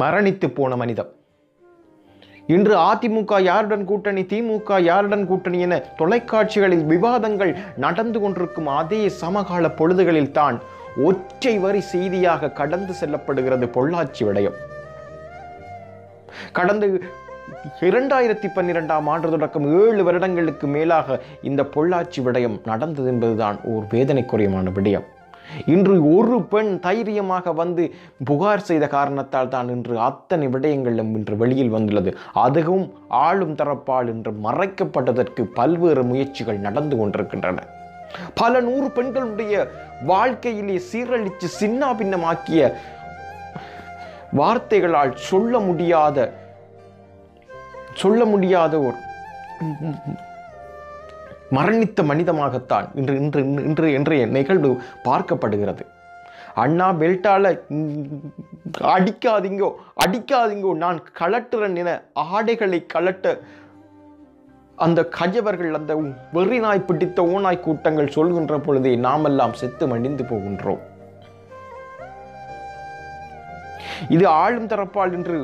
மரணித்து போன மனிதம். இன்று அதிமுக யாருடன் கூட்டணி திமுக யாருடன் கூட்டணி என தொலைக்காட்சிகளில் விவாதங்கள் நடந்து கொண்டிருக்கும் அதே சமகால பொழுதுகளில் தான் ஒற்றை வரி செய்தியாக கடந்து செல்லப்படுகிறது பொள்ளாச்சி விடயம். கடந்த இரண்டாயிரத்தி பன்னிரெண்டாம் ஆண்டு தொடக்கம் ஏழு வருடங்களுக்கு மேலாக இந்த பொள்ளாச்சி விடயம் நடந்தது என்பதுதான் ஒரு வேதனைக்குரியமான விடயம். இன்று ஒரு பெண் தைரியமாக வந்து புகார் செய்த காரணத்தால் தான் இன்று அத்தனை விடயங்களும் இன்று வெளியில் வந்துள்ளது. அதுவும் ஆளும் தரப்பால் இன்று மறைக்கப்பட்டதற்கு பல்வேறு முயற்சிகள் நடந்து கொண்டிருக்கின்றன. பல நூறு பெண்களுடைய வாழ்க்கையிலே சீரழித்து சின்ன பின்னமாக்கிய வார்த்தைகளால் சொல்ல முடியாத சொல்ல முடியாத ஒரு மரணித்த மனிதமாகத்தான் இன்று இன்று இன்று இன்றைய நிகழ்வு பார்க்கப்படுகிறது. அண்ணா பெல்ட்டால அடிக்காதீங்கோ அடிக்காதீங்கோ நான் கலட்டுறேன் என ஆடைகளை கலட்ட அந்த கஜவர்கள் அந்த வெறி நாய் பிடித்த ஓநாய் கூட்டங்கள் சொல்கின்ற பொழுதே நாமெல்லாம் செத்து மடிந்து போகின்றோம். இது ஆளும் தரப்பால் என்று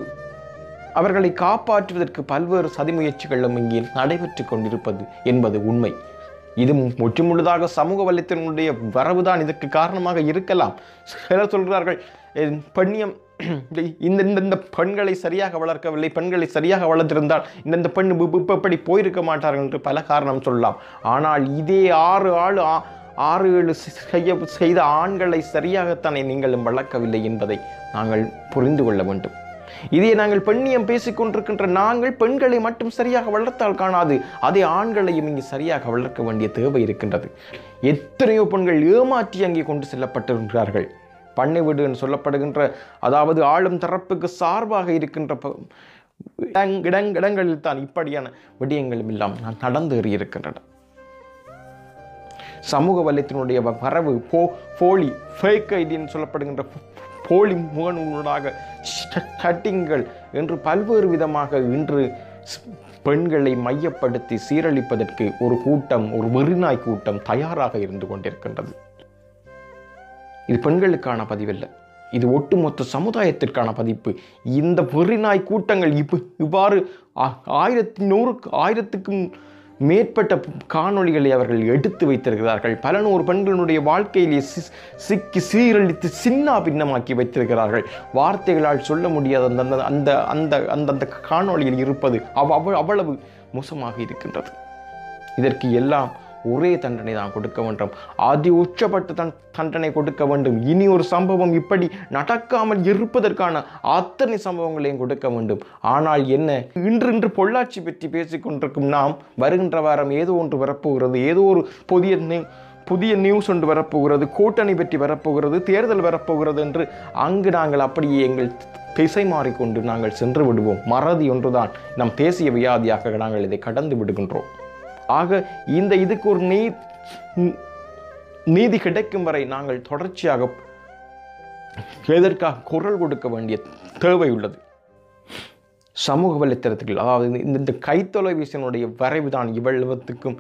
அவர்களை காப்பாற்றுவதற்கு பல்வேறு சதி முயற்சிகளும் இங்கே நடைபெற்று கொண்டிருப்பது என்பது உண்மை. இது முற்றுமுழுதாக சமூக வலைத்தனுடைய வரவுதான். இதற்கு காரணமாக இருக்கலாம். சிலர் சொல்கிறார்கள் பெண்ணியம் இந்த இந்த பெண்களை சரியாக வளர்க்கவில்லை. பெண்களை சரியாக வளர்த்திருந்தால் இந்தந்த பெண் இப்படி போயிருக்க மாட்டார்கள் என்று பல காரணம் சொல்லலாம். ஆனால் இதே ஆறு ஆள் ஆ- ஆறு ஏழு செய்ய செய்த ஆண்களை சரியாகத்தானே நீங்களும் வளர்க்கவில்லை என்பதை நாங்கள் புரிந்து கொள்ள வேண்டும். இதை நாங்கள் பெண்ணியம் பேசிக்கொண்டிருக்கின்ற நாங்கள் பெண்களை மட்டும் சரியாக வளர்த்தால் காணாது. அதே ஆண்களையும் இங்கு சரியாக வளர்க்க வேண்டிய தேவை இருக்கின்றது. எத்தனையோ பெண்கள் ஏமாற்றி அங்கே கொண்டு செல்லப்பட்டிருக்கிறார்கள். பண்ணை வீடு என்று சொல்லப்படுகின்ற அதாவது ஆளும் தரப்புக்கு சார்பாக இருக்கின்ற இடங்- இடங் இடங்களில் தான் இப்படியான விடயங்களும் எல்லாம் நடந்து இருக்கின்றன. சமூக வலயத்தினுடைய வ- வரவு போ போலி ஃபேக் ஐடின்னு சொல்லப்படுகின்ற போலி முகநூலாக கட்டிங்கள் என்று பல்வேறு விதமாக இன்று பெண்களை மையப்படுத்தி சீரழிப்பதற்கு ஒரு கூட்டம் ஒரு வெறிநாய் கூட்டம் தயாராக இருந்து கொண்டிருக்கின்றது. இது பெண்களுக்கான பதிவல்ல. இது ஒட்டுமொத்த சமுதாயத்திற்கான பதிப்பு. இந்த வெறிநாய் கூட்டங்கள் இப்போ இவ்வாறு ஆயிரத்தி நூறுக்கு ஆயிரத்துக்கும் மேற்பட்ட காணொளிகளை அவர்கள் எடுத்து வைத்திருக்கிறார்கள். பல நூறு பெண்களுடைய வாழ்க்கையிலே சி- சிக்கி சீரழித்து சின்ன பின்னமாக்கி வைத்திருக்கிறார்கள். வார்த்தைகளால் சொல்ல முடியாத அந்த அந்த அந்த அந்த அந்த காணொளியில் இருப்பது அவ் அவ்வளவு மோசமாக இருக்கின்றது. இதற்கு எல்லாம் ஒரே தண்டனை தான் கொடுக்க வேண்டும். அதி உச்சப்பட்ட தன் தண்டனை கொடுக்க வேண்டும். இனி ஒரு சம்பவம் இப்படி நடக்காமல் இருப்பதற்கான அத்தனை சம்பவங்களையும் கொடுக்க வேண்டும். ஆனால் என்ன? இன்று இன்று பொள்ளாச்சி பற்றி பேசிக்கொண்டிருக்கும் நாம் வருகின்ற வாரம் ஏதோ ஒன்று வரப்போகிறது. ஏதோ ஒரு புதிய புதிய நியூஸ் ஒன்று வரப்போகிறது. கூட்டணி பற்றி வரப்போகிறது. தேர்தல் வரப்போகிறது என்று அங்கு நாங்கள் அப்படியே எங்கள் திசை மாறிக்கொண்டு நாங்கள் சென்று விடுவோம். மறதி ஒன்றுதான். நம் தேசிய வியாதியாக நாங்கள் இதை கடந்து விடுகின்றோம். ஆக இந்த இதுக்கு ஒரு நீ நீதி கிடைக்கும் வரை நாங்கள் தொடர்ச்சியாக எதற்காக குரல் கொடுக்க வேண்டிய தேவை உள்ளது? சமூக வலைத்தளத்துக்கு அதாவது இந்த இந்த கைத்தொலைபேசியினுடைய வரைவு தான் இவ்வளவுத்துக்கும்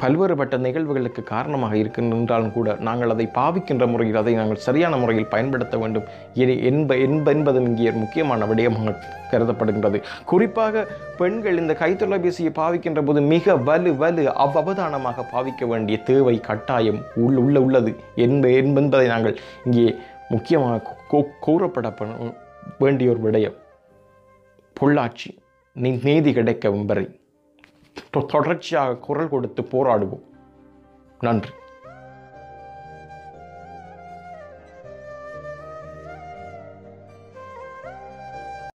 பல்வேறுபட்ட நிகழ்வுகளுக்கு காரணமாக இருக்கின்றாலும் கூட நாங்கள் அதை பாவிக்கின்ற முறையில் அதை நாங்கள் சரியான முறையில் பயன்படுத்த வேண்டும். என்ப என்பதும் இங்கே முக்கியமான விடயமாக கருதப்படுகின்றது. குறிப்பாக பெண்கள் இந்த கைத்தொலைபேசியை பாவிக்கின்ற போது மிக வலு வலு அவ்வவதானமாக பாவிக்க வேண்டிய தேவை கட்டாயம் உள் உள்ள உள்ளது என்ப என்பதை நாங்கள் இங்கே முக்கியமாக கூறப்பட வேண்டிய ஒரு விடயம். பொள்ளாச்சி நீ நீதி கிடைக்க வரை தொடர்ச்சியாக குரல் கொடுத்து போராடுவோம். நன்றி.